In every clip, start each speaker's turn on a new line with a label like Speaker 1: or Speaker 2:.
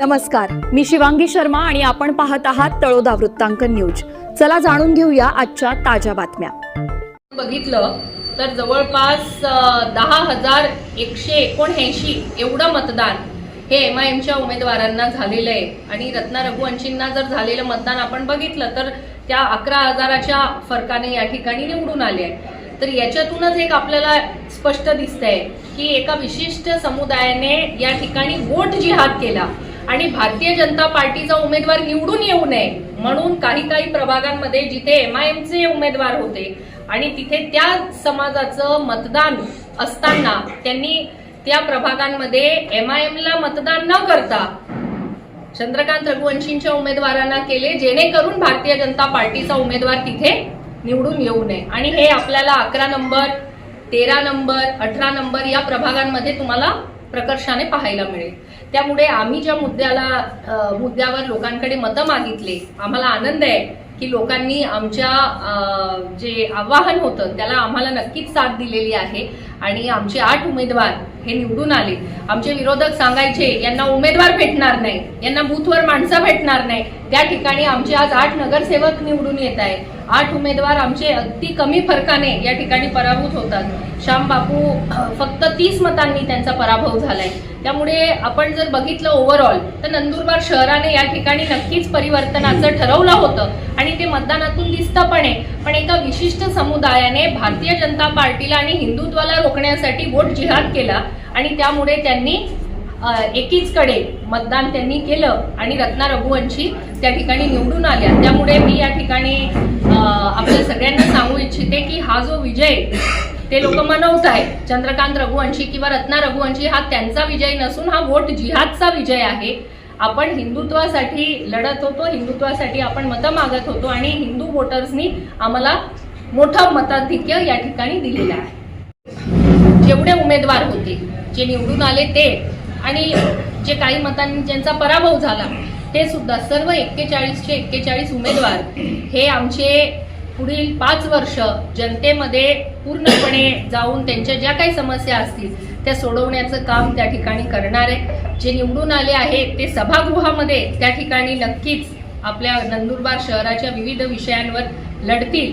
Speaker 1: नमस्कार मी शिवांगी शर्मा आणि आपण पाहत आहात तळोदा वृत्तांकन न्यूज. चला जाणून घेऊया आजच्या ताज्या बातम्या.
Speaker 2: बघितलं तर जवळपास दहा हजार एकशे एकोणऐंशी एवढं मतदान हे एम आय एमच्या उमेदवारांना झालेलं आहे. आणि रत्ना रघुवंशींना जर झालेलं मतदान आपण बघितलं तर त्या अकरा हजाराच्या फरकाने या ठिकाणी निवडून आले आहे तर याच्यातूनच एक आपल्याला स्पष्ट दिसतंय की एका विशिष्ट समुदायाने या ठिकाणी वोट जिहाद केला. आणि भारतीय जनता पार्टीचा उमेदवार निवडून येऊ नये म्हणून काही काही प्रभागांमध्ये जिथे एम आय एमचे उमेदवार होते आणि तिथे त्या समाजाचं मतदान असताना त्यांनी त्या प्रभागांमध्ये एम आय एमला मतदान न करता चंद्रकांत रघुवंशींच्या उमेदवारांना केले जेणेकरून भारतीय जनता पार्टीचा उमेदवार तिथे निवडून येऊ नये. आणि हे आपल्याला अकरा नंबर तेरा नंबर अठरा नंबर या प्रभागांमध्ये तुम्हाला प्रकर्षाने पाहायला मिळेल. त्यामुळे आम्ही ज्या मुद्द्याला मुद्द्यावर लोकांकडे मतं मागितले आम्हाला आनंद आहे. की लोकांनी आमच्या जे आव्हान होतं त्याला आम्हाला नक्कीच साथ दिलेली आहे. आणि आमचे आठ उमेदवार हे निवडून आले. आमचे विरोधक सांगायचे यांना उमेदवार भेटणार नाही. यांना बूथवर माणसं भेटणार नाही. त्या ठिकाणी आमचे आज आठ नगरसेवक निवडून येत आहे. आठ उमेदवार आमचे अगदी कमी फरकाने या ठिकाणी पराभूत होतात. श्याम बापू फक्त तीस मतांनी त्यांचा पराभव झालाय. त्यामुळे आपण जर बघितलं ओव्हरऑल तर नंदुरबार शहराने या ठिकाणी नक्कीच परिवर्तनाचं ठरवलं होतं. आणि ते मतदानातून दिसतं पण आहे. पण एका विशिष्ट समुदायाने भारतीय जनता पार्टीला आणि हिंदुत्वाला रोखण्यासाठी वोट जिहाद केला आणि त्यामुळे त्यांनी एकीच एकीचकडे मतदान त्यांनी केलं आणि रत्ना रघुवंशी त्या ठिकाणी निवडून आल्या. त्यामुळे मी या ठिकाणी आपल्या सगळ्यांना सांगू इच्छिते की हा जो विजय ते लोक मनवत आहेत. चंद्रकांत रघुवंशी किंवा रत्ना रघुवंशी हा त्यांचा विजय नसून हा वोट जिहादचा विजय आहे. आपण हिंदुत्वासाठी लढत होतो हिंदुत्वासाठी आपण मतं मागत होतो आणि हिंदू वोटर्सनी आम्हाला मोठं मताधिक्य या ठिकाणी दिलेलं आहे. जेवढे उमेदवार होते जे निवडून आले ते आणि जे काही मतांनी ज्यांचा पराभव झाला ते सुद्धा सर्व एक्केचाळीसचे एक्केचाळीस उमेदवार हे आमचे पुढील पाच वर्ष जनतेमध्ये पूर्णपणे जाऊन त्यांच्या ज्या काही समस्या असतील त्या सोडवण्याचं काम त्या ठिकाणी करणार. आहे जे निवडून आले आहेत ते सभागृहामध्ये त्या ठिकाणी नक्कीच आपल्या नंदुरबार शहराच्या विविध विषयांवर लढतील.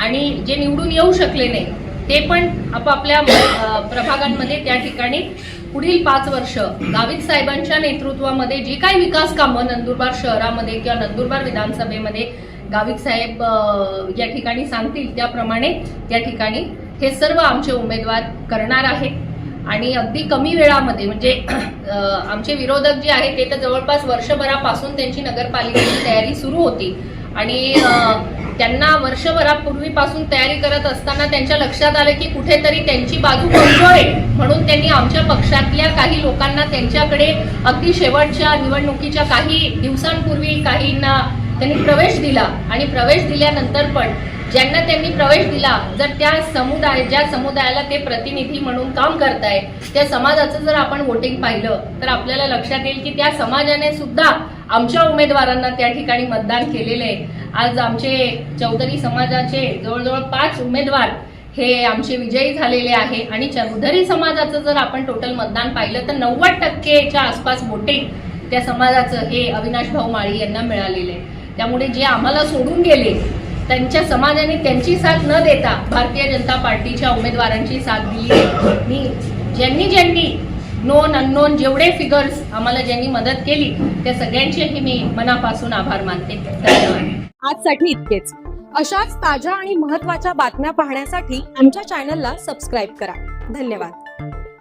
Speaker 2: आणि जे निवडून येऊ शकले नाही ते पण आपापल्या प्रभागांमध्ये त्या ठिकाणी पुढील पाच वर्ष गावित साहेबांच्या नेतृत्वामध्ये जी काही विकास कामं नंदुरबार शहरामध्ये किंवा नंदुरबार विधानसभेमध्ये गावित साहेब या ठिकाणी सांगतील त्याप्रमाणे त्या ठिकाणी हे सर्व आमचे उमेदवार करणार आहेत. आणि अगदी कमी वेळामध्ये म्हणजे आमचे विरोधक जे आहेत ते तर जवळपास वर्षभरापासून त्यांची नगरपालिकेची तयारी सुरू होती. आणि त्यांना वर्षभरापूर्वीपासून तयारी करत असताना त्यांच्या लक्षात आलं की कुठेतरी त्यांची बाजू कमजोर आहे. म्हणून त्यांनी आमच्या पक्षातल्या काही लोकांना त्यांच्याकडे अगदी शेवटच्या निवडणुकीच्या काही दिवसांपूर्वी काहींना त्यांनी प्रवेश दिला. आणि प्रवेश दिल्यानंतर पण ज्यांना त्यांनी प्रवेश दिला जर त्या समुदाय ज्या समुदायाला ते प्रतिनिधी म्हणून काम करताय त्या समाजाचं जर आपण वोटिंग पाहिलं तर आपल्याला लक्षात येईल की त्या समाजाने सुद्धा आमच्या उमेदवारांना त्या ठिकाणी मतदान केलेलं आहे. आज आमचे चौधरी समाजाचे जवळजवळ पाच उमेदवार हे आमचे विजयी झालेले आहे आणि चौधरी समाजाचं जर आपण टोटल मतदान पाहिलं तर नव्वद टक्केच्या आसपास वोटिंग त्या समाजाचं हे अविनाश भाऊ माळी यांना मिळालेलं आहे. त्यामुळे जे आम्हाला सोडून गेले त्यांच्या समाजाने त्यांची साथ न देता भारतीय जनता पार्टीच्या उमेदवारांची साथ दिली. मी ज्यांनी ज्यांनी नोन अननोन जेवढे फिगर्स आम्हाला ज्यांनी मदत केली त्या सगळ्यांचेही मी मनापासून आभार मानते. धन्यवाद.
Speaker 1: आजसाठी इतकेच. अशाच ताज्या आणि महत्त्वाच्या बातम्या पाहण्यासाठी आमच्या चॅनलला सबस्क्राईब करा. धन्यवाद.